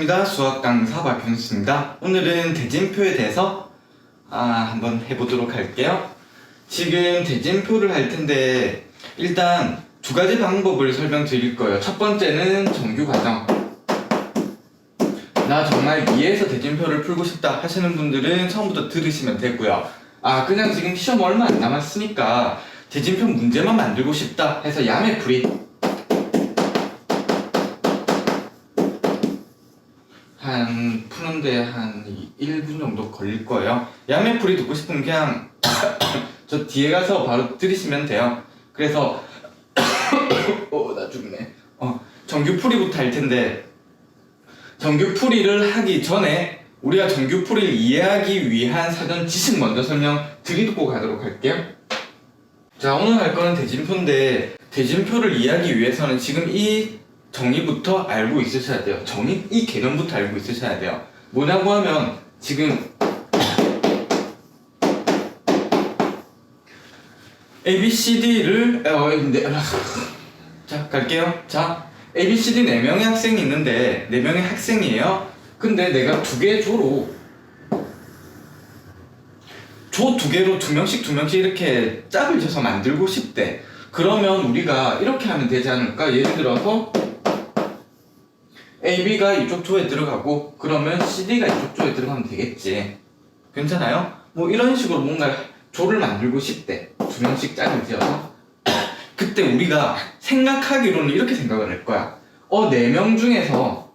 반갑습니다. 수학 강사 박현수입니다. 오늘은 대진표에 대해서 아, 한번 해보도록 할게요. 지금 대진표를 할 텐데 일단 두 가지 방법을 설명드릴 거예요. 첫 번째는 정규 과정. 나 정말 이해해서 대진표를 풀고 싶다 하시는 분들은 처음부터 들으시면 되고요. 아 그냥 지금 시험 얼마 안 남았으니까 대진표 문제만 만들고 싶다 해서 야매풀이 한 푸는데 한 1분 정도 걸릴 거예요. 야매풀이 듣고 싶으면 그냥 저 뒤에 가서 바로 들으시면 돼요. 그래서 어, 나 죽네. 어, 정규풀이부터 할 텐데 정규풀이를 하기 전에 우리가 정규풀이를 이해하기 위한 사전 지식 먼저 설명 드리고 가도록 할게요. 자, 오늘 할 거는 대진표인데 대진표를 이해하기 위해서는 지금 이 정의부터 알고 있으셔야 돼요. 정의 이 개념부터 알고 있으셔야 돼요. 뭐냐고 하면 지금 A, B, C, D를 어, 근데 자 갈게요. 자 A, B, C, D 네 명의 학생이 있는데 네 명의 학생이에요. 근데 내가 두 개 조로 조 두 개로 두 명씩 두 명씩 이렇게 짝을 져서 만들고 싶대. 그러면 우리가 이렇게 하면 되지 않을까? 예를 들어서 A, B가 이쪽 조에 들어가고 그러면 C, D가 이쪽 조에 들어가면 되겠지. 괜찮아요? 뭐 이런 식으로 뭔가 조를 만들고 싶대. 두 명씩 짝을 지어서. 그때 우리가 생각하기로는 이렇게 생각을 할 거야. 어, 네 명 중에서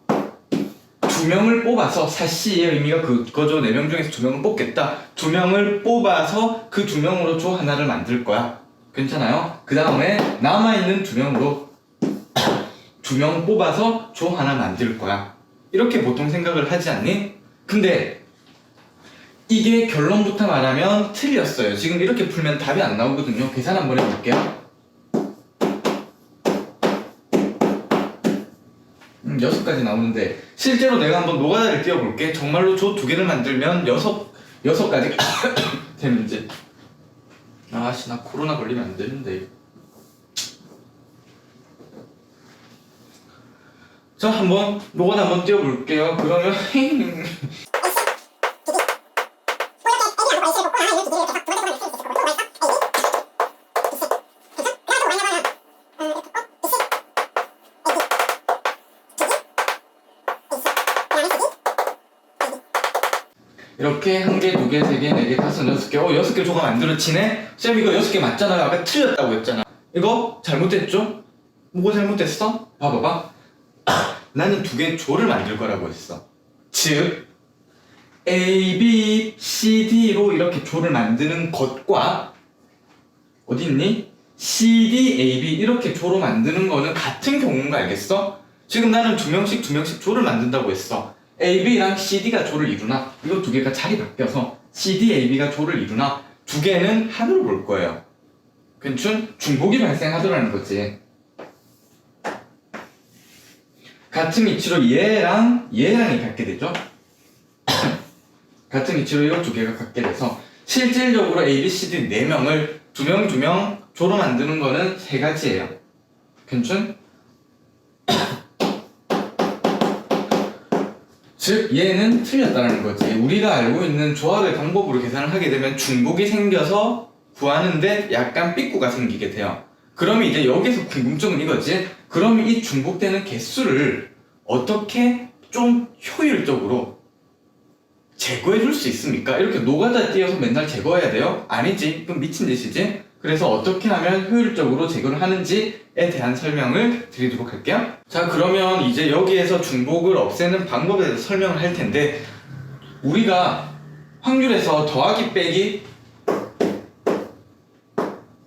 두 명을 뽑아서 사시의 의미가 그 거죠. 네 명 중에서 두 명을 뽑겠다. 두 명을 뽑아서 그 두 명으로 조 하나를 만들 거야. 괜찮아요? 그 다음에 남아있는 두 명으로 두 명 뽑아서 조 하나 만들 거야. 이렇게 보통 생각을 하지 않니? 근데 이게 결론부터 말하면 틀렸어요. 지금 이렇게 풀면 답이 안 나오거든요. 계산 한번 해볼게요. 음, 여섯 가지 나오는데 실제로 내가 한번 노가다를 띄워볼게. 정말로 조 두 개를 만들면 여섯 여섯 가지가 되는지. 아씨 나 코로나 걸리면 안 되는데. 자 한번 노가다 한번 띄워볼게요. 그러면 이렇게 한 개, 두 개, 세 개, 네 개, 다섯, 여섯 개. 어, 여섯 개 조가 만들어지네? 쌤, 이거 여섯 개 맞잖아요. 아까 틀렸다고 했잖아. 이거 잘못됐죠? 뭐가 잘못됐어? 봐봐봐. 나는 두개 조를 만들 거라고 했어. 즉, A, B, C, D로 이렇게 조를 만드는 것과 어디 있니? C, D, A, B 이렇게 조로 만드는 거는 같은 경우인 거 알겠어? 지금 나는 두 명씩 두 명씩 조를 만든다고 했어. A, B랑 C, D가 조를 이루나? 이거 두 개가 자리 바뀌어서 C, D, A, B가 조를 이루나? 두 개는 하늘을 볼 거예요. 괜춘? 중복이 발생하더라는 거지. 같은 위치로 얘랑 얘랑이 갖게 되죠. 같은 위치로 이 두 개가 갖게 돼서 실질적으로 A, B, C, D 네 명을 두명두명 조로 만드는 거는 세 가지예요. 괜춘? 즉 얘는 틀렸다는 거지. 우리가 알고 있는 조합의 방법으로 계산을 하게 되면 중복이 생겨서 구하는데 약간 삐꾸가 생기게 돼요. 그러면 이제 여기서 궁금증은 이거지. 그럼 이 중복되는 개수를 어떻게 좀 효율적으로 제거해 줄 수 있습니까? 이렇게 노가다 띄어서 맨날 제거해야 돼요? 아니지. 그럼 미친 짓이지. 그래서 어떻게 하면 효율적으로 제거를 하는지에 대한 설명을 드리도록 할게요. 자, 그러면 이제 여기에서 중복을 없애는 방법에 대해서 설명을 할 텐데, 우리가 확률에서 더하기 빼기,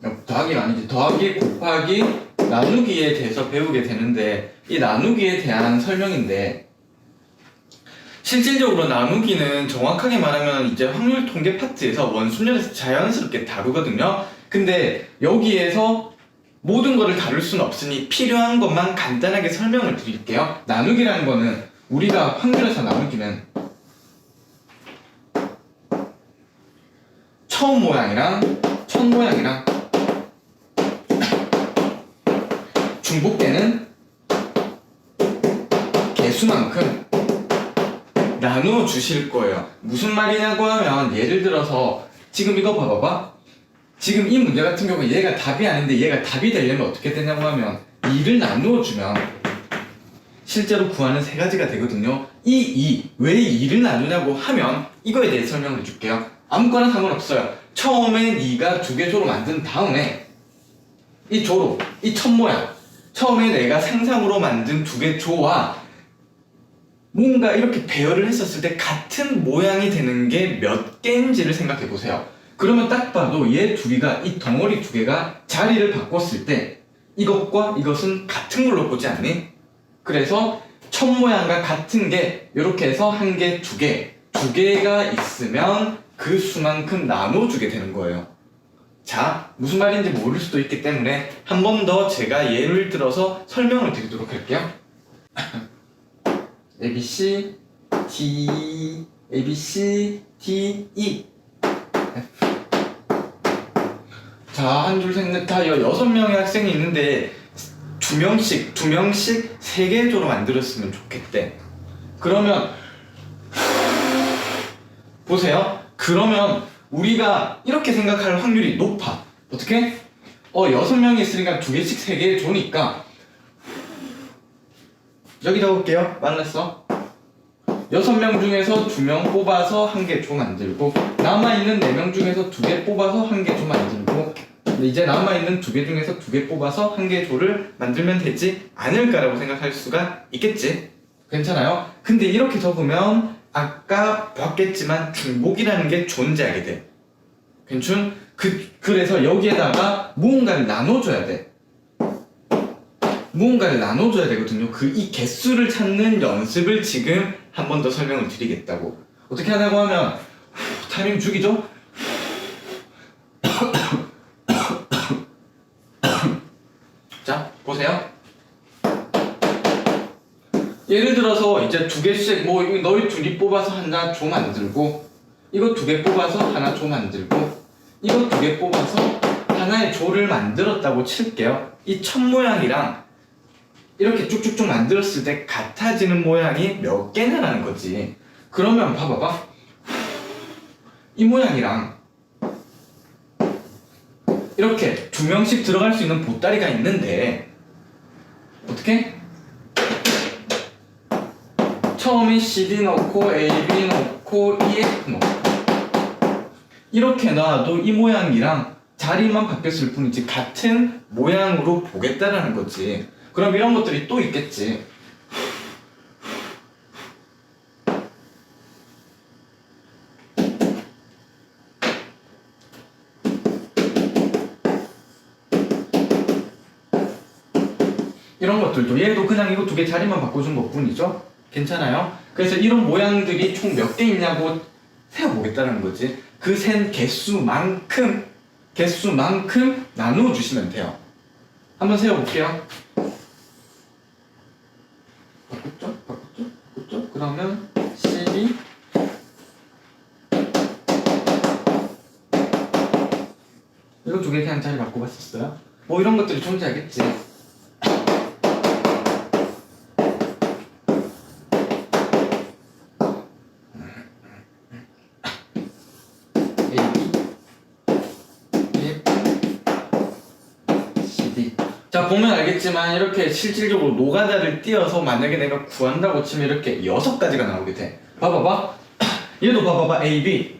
어, 더하기가 아니지, 더하기 곱하기 나누기에 대해서 배우게 되는데, 이 나누기에 대한 설명인데, 실질적으로 나누기는 정확하게 말하면 이제 확률 통계 파트에서 원순열에서 자연스럽게 다루거든요. 근데 여기에서 모든 거를 다룰 수는 없으니 필요한 것만 간단하게 설명을 드릴게요. 나누기라는 거는 우리가 확률에서 나누기는 처음 모양이랑 첫 모양이랑 중복되는 개수만큼 나누어 주실 거예요. 무슨 말이냐고 하면 예를 들어서 지금 이거 봐봐봐. 지금 이 문제 같은 경우는 얘가 답이 아닌데 얘가 답이 되려면 어떻게 되냐고 하면 2를 나누어 주면 실제로 구하는 세 가지가 되거든요. 이 2, 왜 2를 나누냐고 하면 이거에 대해 설명을 해줄게요. 아무거나 상관없어요. 처음에 네가 두 개 조로 만든 다음에 이 조로, 이 첫 모양, 처음에 내가 상상으로 만든 두 개 조와 뭔가 이렇게 배열을 했었을 때 같은 모양이 되는 게 몇 개인지를 생각해 보세요. 그러면 딱 봐도 얘 둘이가 이 덩어리 두 개가 자리를 바꿨을 때 이것과 이것은 같은 걸로 보지 않니? 그래서 첫 모양과 같은 게 이렇게 해서 한 개, 두 개, 두 개가 있으면 그 수만큼 나눠주게 되는 거예요. 자, 무슨 말인지 모를 수도 있기 때문에 한 번 더 제가 예를 들어서 설명을 드리도록 할게요. A, B, C, D, A, B, C, D, E. 자, 한 줄, 셋, 넷, 다, 여, 여섯 명의 학생이 있는데 두 명씩, 두 명씩 세 개 조로 만들었으면 좋겠대. 그러면 보세요. 그러면 우리가 이렇게 생각할 확률이 높아. 어떻게? 어, 여섯 명이 있으니까 두 개씩 세개 조니까 여기다 볼게요. 말랐어. 여섯 명 중에서 두 명 뽑아서 한개조 만들고 남아있는 네 명 중에서 두 개 뽑아서 한개조 만들고 이제 남아있는 두 개 중에서 두 개 뽑아서 한 개 조를 만들면 되지 않을까라고 생각할 수가 있겠지. 괜찮아요? 근데 이렇게 적으면 아까 봤겠지만 중복이라는 게 존재하게 돼. 괜춘? 그, 그래서 여기에다가 무언가를 나눠줘야 돼. 무언가를 나눠줘야 되거든요. 그 이 개수를 찾는 연습을 지금 한 번 더 설명을 드리겠다고. 어떻게 하냐고 하면 후, 타이밍 죽이죠? 자, 보세요. 예를 들어서 이제 두 개씩 뭐 너희 둘이 뽑아서 하나 조 만들고 이거 두 개 뽑아서 하나 조 만들고 이거 두 개 뽑아서 하나의 조를 만들었다고 칠게요. 이 첫 모양이랑 이렇게 쭉쭉쭉 만들었을 때 같아지는 모양이 몇 개냐라는 거지. 그러면 봐봐봐. 이 모양이랑 이렇게 두 명씩 들어갈 수 있는 보따리가 있는데 어떻게? 처음에 CD 넣고 AB 넣고 EF 넣고 이렇게 놔도 이 모양이랑 자리만 바뀌었을 뿐이지 같은 모양으로 보겠다라는 거지. 그럼 이런 것들이 또 있겠지. 이런 것들도 얘도 그냥 이거 두 개 자리만 바꿔준 것 뿐이죠. 괜찮아요? 그래서 이런 모양들이 총 몇 개 있냐고 세어보겠다는 거지. 그 센 개수만큼, 개수만큼 나누어 주시면 돼요. 한번 세어볼게요. 바꿨죠? 바꿨죠? 바꿨죠? 그러면 12 이거 두 개 그냥 자리 바꿔봤었어요. 뭐 이런 것들이 존재하겠지. A, B, F, C, D. 자 보면 알겠지만 이렇게 실질적으로 노가다를 띄어서 만약에 내가 구한다고 치면 이렇게 여섯 가지가 나오게 돼. 봐봐봐. 얘도 봐봐봐. A, B,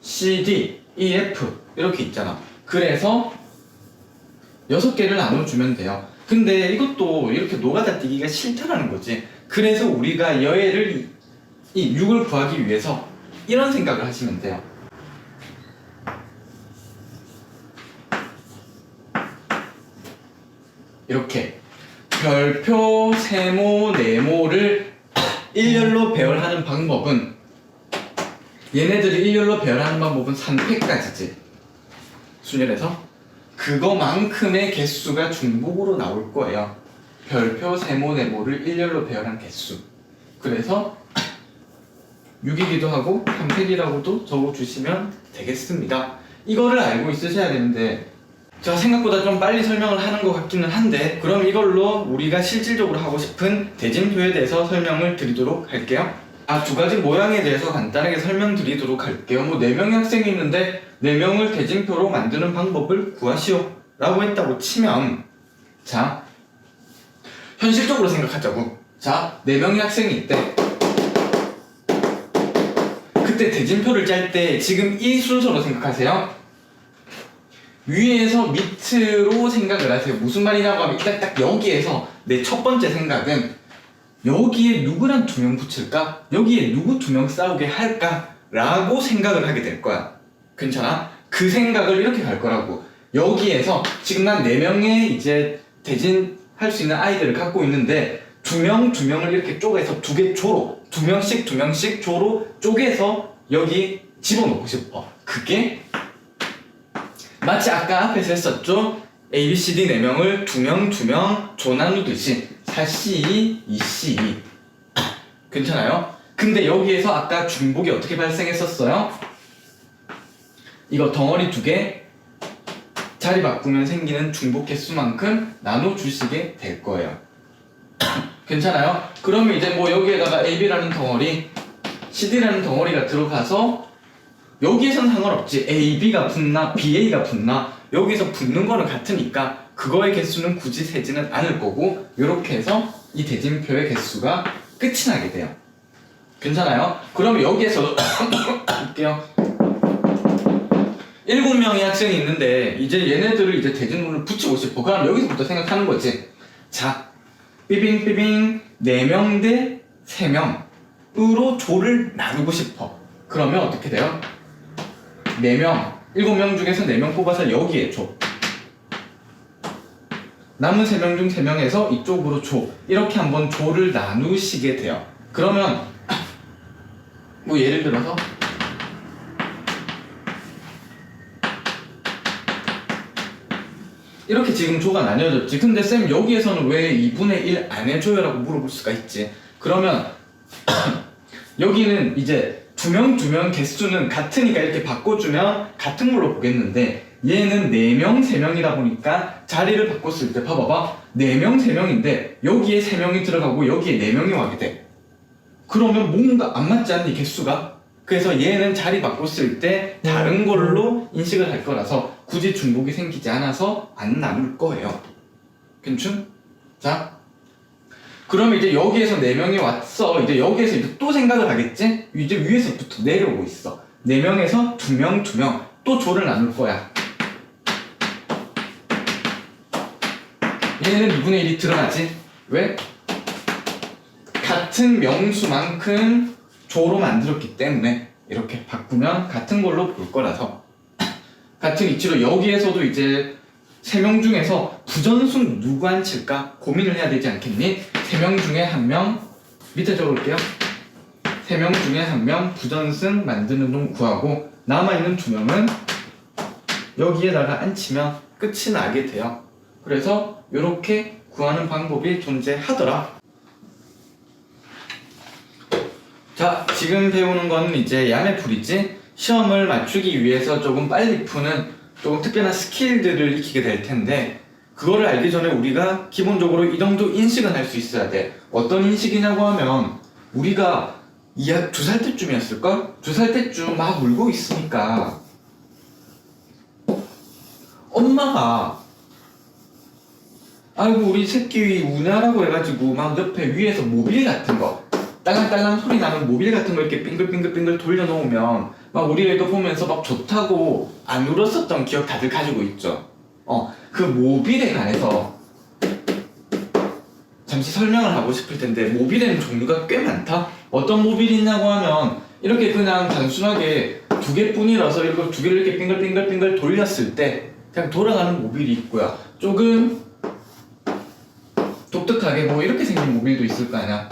C, D, E, F 이렇게 있잖아. 그래서 여섯 개를 나눠주면 돼요. 근데 이것도 이렇게 노가다 뛰기가 싫다라는 거지. 그래서 우리가 여애를 이 6을 구하기 위해서 이런 생각을 하시면 돼요. 이렇게 별표, 세모, 네모를 일렬로 배열하는 방법은 얘네들을 일렬로 배열하는 방법은 3패까지지. 순열에서 그거만큼의 개수가 중복으로 나올 거예요. 별표, 세모, 네모를 일렬로 배열한 개수. 그래서 6이기도 하고 3팩이라고도 적어주시면 되겠습니다. 이거를 알고 있으셔야 되는데 제가 생각보다 좀 빨리 설명을 하는 것 같기는 한데 그럼 이걸로 우리가 실질적으로 하고 싶은 대진표에 대해서 설명을 드리도록 할게요 아, 두 가지 모양에 대해서 간단하게 설명드리도록 할게요. 뭐, 네 명의 학생이 있는데, 네 명을 대진표로 만드는 방법을 구하시오. 라고 했다고 치면, 자, 현실적으로 생각하자고. 자, 네 명의 학생이 있대. 그때 대진표를 짤 때 지금 이 순서로 생각하세요. 위에서 밑으로 생각을 하세요. 무슨 말이냐고 하면 일단 딱 여기에서 내 첫 번째 생각은 여기에 누구랑 두 명 붙일까? 여기에 누구 두 명 싸우게 할까? 라고 생각을 하게 될 거야. 괜찮아? 그 생각을 이렇게 갈 거라고. 여기에서 지금 난 네 명의 이제 대진 할 수 있는 아이들을 갖고 있는데 두 명, 두 명을 이렇게 쪼개서 두 개 조로 두 명씩 두 명씩 조로 쪼개서 여기 집어넣고 싶어. 그게 마치 아까 앞에서 했었죠? A, B, C, D 4명을 2명, 2명 조 나누듯이 4C2, 2C2 괜찮아요? 근데 여기에서 아까 중복이 어떻게 발생했었어요? 이거 덩어리 두 개 자리 바꾸면 생기는 중복 개수만큼 나눠주시게 될 거예요 괜찮아요? 그러면 이제 뭐 여기에다가 AB라는 덩어리 CD라는 덩어리가 들어가서 여기에선 상관없지. A, B가 붙나, BA가 붙나, 여기서 붙는 거는 같으니까 그거의 개수는 굳이 세지는 않을 거고, 이렇게 해서 이 대진표의 개수가 끝이 나게 돼요. 괜찮아요? 그러면 여기에서 볼게요. 일곱 명의 학생이 있는데 이제 얘네들을 이제 대진문을 붙이고 싶어. 그럼 여기서부터 생각하는 거지. 자, 삐빙 삐빙 네명대세 명으로 조를 나누고 싶어. 그러면 어떻게 돼요? 4명, 7명 중에서 4명 뽑아서 여기에 줘. 남은 3명 중 3명에서 이쪽으로 줘. 이렇게 한번 조를 나누시게 돼요. 그러면, 뭐 예를 들어서, 이렇게 지금 조가 나뉘어졌지. 근데 쌤 여기에서는 왜 2분의 1 안 해줘요 라고 물어볼 수가 있지. 그러면 여기는 이제 두 명 두 명 개수는 같으니까 이렇게 바꿔주면 같은 걸로 보겠는데 얘는 네명세 명이다 보니까 자리를 바꿨을 때 봐봐봐. 네명세 명인데 여기에 세 명이 들어가고 여기에 네 명이 와게 돼. 그러면 뭔가 안 맞지 않니 개수가? 그래서 얘는 자리 바꿨을 때 다른 걸로 인식을 할 거라서 굳이 중복이 생기지 않아서 안 나눌 거예요. 괜춘? 자 그러면 이제 여기에서 4명이 왔어. 이제 여기에서 이제 또 생각을 하겠지? 이제 위에서부터 내려오고 있어. 4명에서 2명, 2명. 또 조를 나눌 거야. 얘는 2분의 1이 드러나지? 왜? 같은 명수만큼 조로 만들었기 때문에 이렇게 바꾸면 같은 걸로 볼 거라서 같은 위치로 여기에서도 이제 세 명 중에서 부전승 누구 앉힐까 고민을 해야 되지 않겠니? 세 명 중에 한 명 밑에 적을게요. 세 명 중에 한 명 부전승 만드는 놈 구하고 남아있는 두 명은 여기에다가 앉히면 끝이 나게 돼요. 그래서 이렇게 구하는 방법이 존재하더라. 자, 지금 배우는 건 이제 야매풀이지. 시험을 맞추기 위해서 조금 빨리 푸는 조금 특별한 스킬들을 익히게 될 텐데 그거를 알기 전에 우리가 기본적으로 이 정도 인식은 할 수 있어야 돼. 어떤 인식이냐고 하면 우리가 두 살 때쯤이었을까? 두 살 때쯤 막 울고 있으니까 엄마가 아이고 우리 새끼 우냐라고 해가지고 막 옆에 위에서 모빌 같은 거 딸랑딸랑 소리 나는 모빌 같은 거 이렇게 빙글빙글빙글 돌려놓으면 막 우리 애도 보면서 막 좋다고 안 울었었던 기억 다들 가지고 있죠. 어, 그 모빌에 관해서 잠시 설명을 하고 싶을 텐데 모빌에는 종류가 꽤 많다. 어떤 모빌이 있냐고 하면 이렇게 그냥 단순하게 두 개뿐이라서 이걸 두 개를 이렇게 빙글빙글빙글 돌렸을 때 그냥 돌아가는 모빌이 있고요. 조금 독특하게 뭐 이렇게 생긴 모빌도 있을 거 아니야.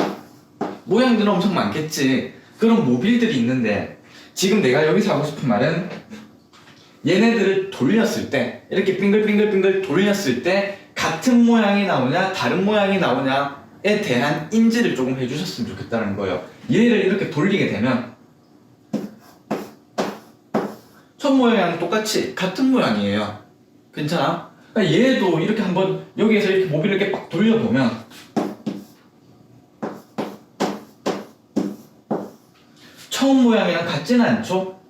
모양들은 엄청 많겠지. 그런 모빌들이 있는데 지금 내가 여기서 하고 싶은 말은 얘네들을 돌렸을 때 이렇게 빙글빙글빙글 돌렸을 때 같은 모양이 나오냐 다른 모양이 나오냐에 대한 인지를 조금 해주셨으면 좋겠다는 거예요. 얘를 이렇게 돌리게 되면 첫 모양이랑 똑같이 같은 모양이에요. 괜찮아? 그러니까 얘도 이렇게 한번 여기에서 이렇게 모빌을 이렇게 빡 돌려보면 처음 모양이랑 같지는 않죠?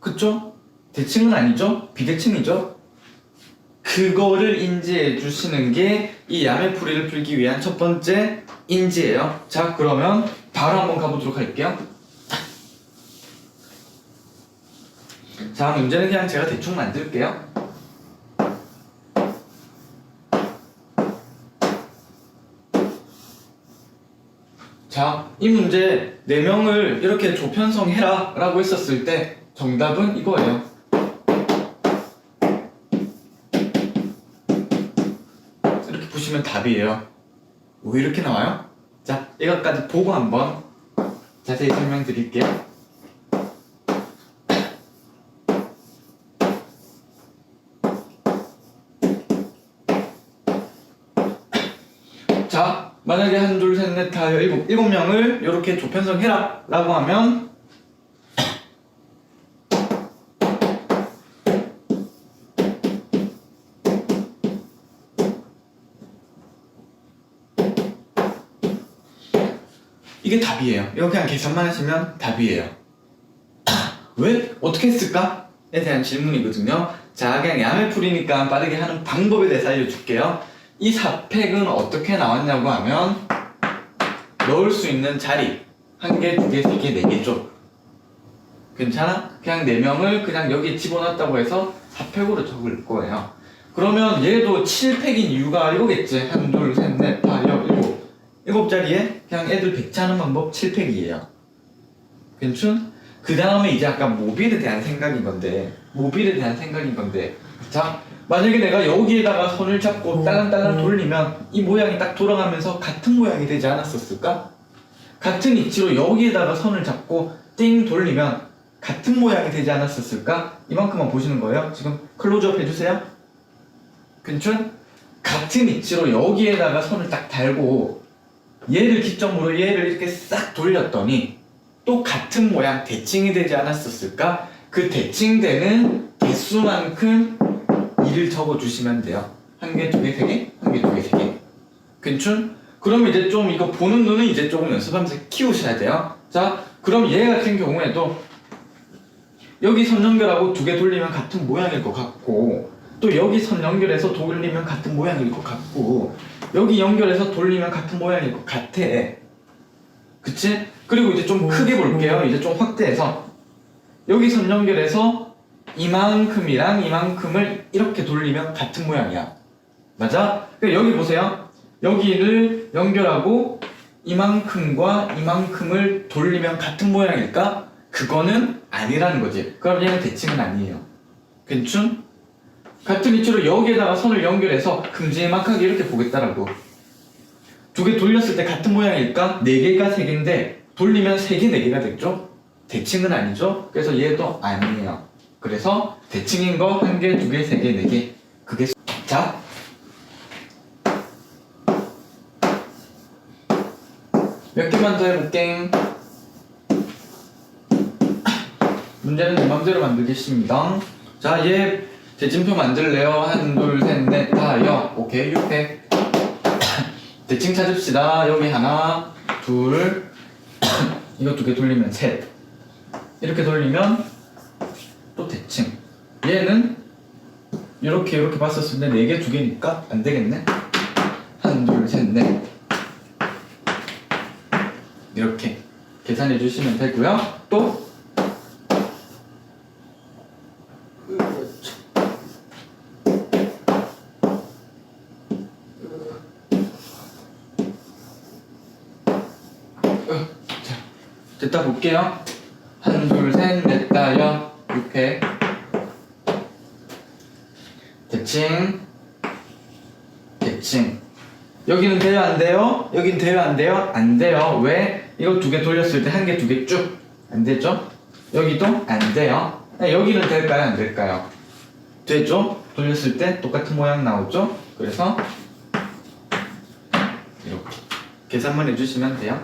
그쵸? 대칭은 아니죠? 비대칭이죠? 그거를 인지해 주시는 게 이 야매풀이를 풀기 위한 첫 번째 인지예요. 자, 그러면 바로 한번 가보도록 할게요. 자, 문제는 그냥 제가 대충 만들게요. 자, 이 문제 4명을 이렇게 조편성해라 라고 했었을 때 정답은 이거예요. 이렇게 보시면 답이에요. 왜 이렇게 나와요? 자, 이것까지 보고 한번 자세히 설명드릴게요. 자, 만약에 한, 둘, 셋, 넷, 다, 일곱, 일곱 명을 이렇게 조편성해라 라고 하면 이게 답이에요. 이거 그냥 계산만 하시면 답이에요. 왜? 어떻게 했을까? 에 대한 질문이거든요. 자, 그냥 야매 풀이니까 빠르게 하는 방법에 대해서 알려줄게요. 이 사팩은 어떻게 나왔냐고 하면 넣을 수 있는 자리 한 개, 두 개, 세 개, 네 개죠. 괜찮아? 그냥 네 명을 그냥 여기 집어넣었다고 해서 사팩으로 적을 거예요. 그러면 얘도 7팩인 이유가 이거겠지. 한, 둘, 셋, 넷, 다, 여, 일곱. 일곱 자리에 그냥 애들 배치하는 방법 7팩이에요. 괜춘? 그 다음에 이제 아까 모빌에 대한 생각인 건데, 모빌에 대한 생각인 건데, 자, 만약에 내가 여기에다가 손을 잡고 딸랑딸랑 돌리면 이 모양이 딱 돌아가면서 같은 모양이 되지 않았었을까? 같은 위치로 여기에다가 손을 잡고 띵 돌리면 같은 모양이 되지 않았었을까? 이만큼만 보시는 거예요. 지금 클로즈업 해주세요. 괜춘? 같은 위치로 여기에다가 손을 딱 달고 얘를 기점으로 얘를 이렇게 싹 돌렸더니 또 같은 모양 대칭이 되지 않았었을까? 그 대칭되는 개수만큼 일을 적어주시면 돼요. 한 개, 두 개, 세 개, 한 개, 두 개, 세 개. 괜춘? 그럼 이제 좀 이거 보는 눈은 이제 조금 연습하면서 키우셔야 돼요. 자, 그럼 얘 같은 경우에도 여기 선 연결하고 두 개 돌리면 같은 모양일 것 같고 또 여기 선 연결해서 돌리면 같은 모양일 것 같고 여기 연결해서 돌리면 같은 모양일 것 같아. 그치? 그리고 이제 좀 크게 볼게요. 이제 좀 확대해서 여기 선 연결해서 이만큼이랑 이만큼을 이렇게 돌리면 같은 모양이야. 맞아? 그러니까 여기 보세요. 여기를 연결하고 이만큼과 이만큼을 돌리면 같은 모양일까? 그거는 아니라는 거지. 그럼 얘는 대칭은 아니에요. 괜춘? 같은 위치로 여기에다가 선을 연결해서 큼지막하게 이렇게 보겠다라고. 두 개 돌렸을 때 같은 모양일까? 네 개가 세 개인데 돌리면 세 개, 네 개가 됐죠? 대칭은 아니죠? 그래서 얘도 아니에요. 그래서 대칭인 거 한 개, 두 개, 세 개, 네 개. 그게 수- 자. 몇 개만 더 해볼게. 문제는 내 맘대로 만들겠습니다. 자, 얘 대칭표 만들래요? 한, 둘, 셋, 넷, 다, 여. 오케이, 6회. 대칭 찾읍시다. 여기 하나, 둘, 이거 두 개 돌리면 셋. 이렇게 돌리면. 얘는 이렇게 이렇게 봤었을 때네개두 개니까 안 되겠네. 한, 둘, 셋, 넷. 이렇게 계산해 주시면 되고요. 또 자, 됐다 볼게요. 한, 둘, 셋, 넷, 다, 여, 6회. 대칭. 대칭. 여기는 돼요, 안 돼요? 여긴 돼요, 안 돼요? 안 돼요. 왜? 이거 두 개 돌렸을 때 한 개, 두 개 쭉. 안 되죠? 여기도 안 돼요. 네, 여기는 될까요, 안 될까요? 되죠? 돌렸을 때 똑같은 모양 나오죠? 그래서 이렇게 계산만 해주시면 돼요.